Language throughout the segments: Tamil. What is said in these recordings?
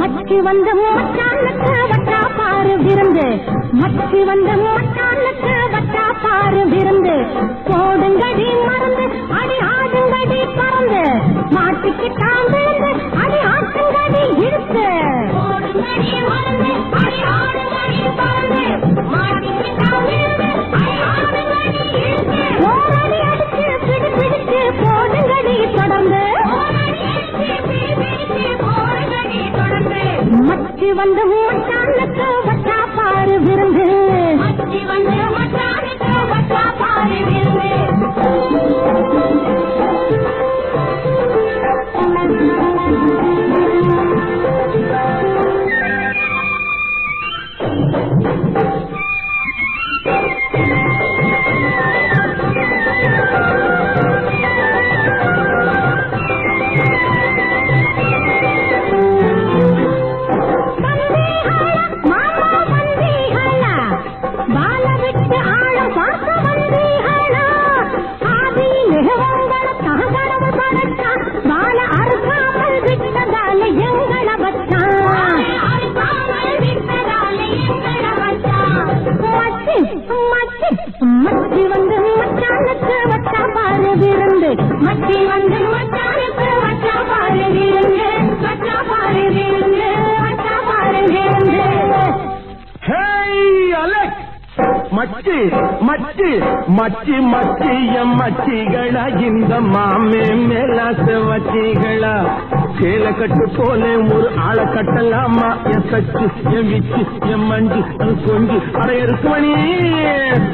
மச்சி வந்த மச்சானுக்கு வட்டா பாரு விருந்து மச்சி வந்த மச்சானுக்கு வட்டா பாரு விருந்து மச்சி வந்து மச்சானுக்கு வட்டா பாரு விருந்து. மச்சி மச்சி மச்சி மச்சி எம் மச்சிகளா இந்த மாமே மேலாச வச்சிகள. சேல கட்டு போல ஒரு ஆளை கட்டலாமா? என் சச்சு என் விச்சு என் மஞ்சு கொஞ்சு அட இருக்குமணி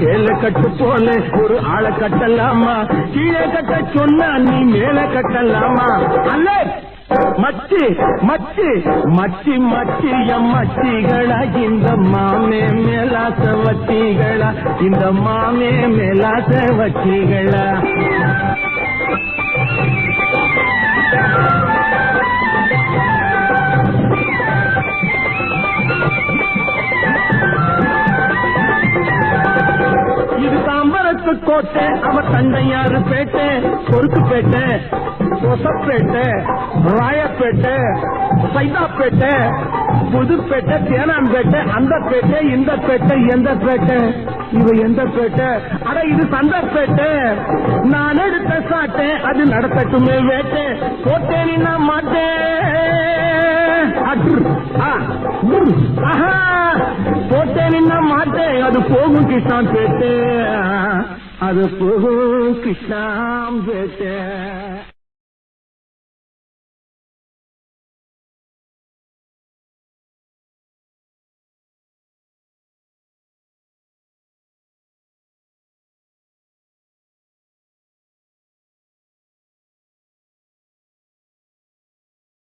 சேல கட்டு போல ஒரு ஆளை கட்டலாமா? கீழே கட்ட சொன்னா நீ மேல கட்டலாமா? அல்ல மச்சி மச்சி. மச்சி மச்சிய எம் மச்சிகளா இந்த மாமே மேலாச வச்சிகளா இந்த மாமே மேலாச வச்சிகளா இது தாம்பரத்து கோட்டை அவ தண்டையாறு பேட்டை பொறுக்கு பேட்டை. கொசப்பேட்டை ராயப்பேட்டை சைதாப்பேட்டை புதுப்பேட்டை தேனாம்பேட்டை அந்த பேட்டை இந்த பேட்டை எந்த பேட்டை இவ எந்த பேட்டை அட இது சந்தப்பேட்டை. நான் எடுத்த சாட்டேன் அது நடத்தட்டுமே வேட்டை. போட்டேன் நான் மாட்டேன். அட்ரு, ஆ, ஆஹா, போட்டேன் நான் மாட்டேன். அது போகும் கிருஷ்ணான் பேட்டு. அது போகும் கிருஷ்ணாம் பேட்டு.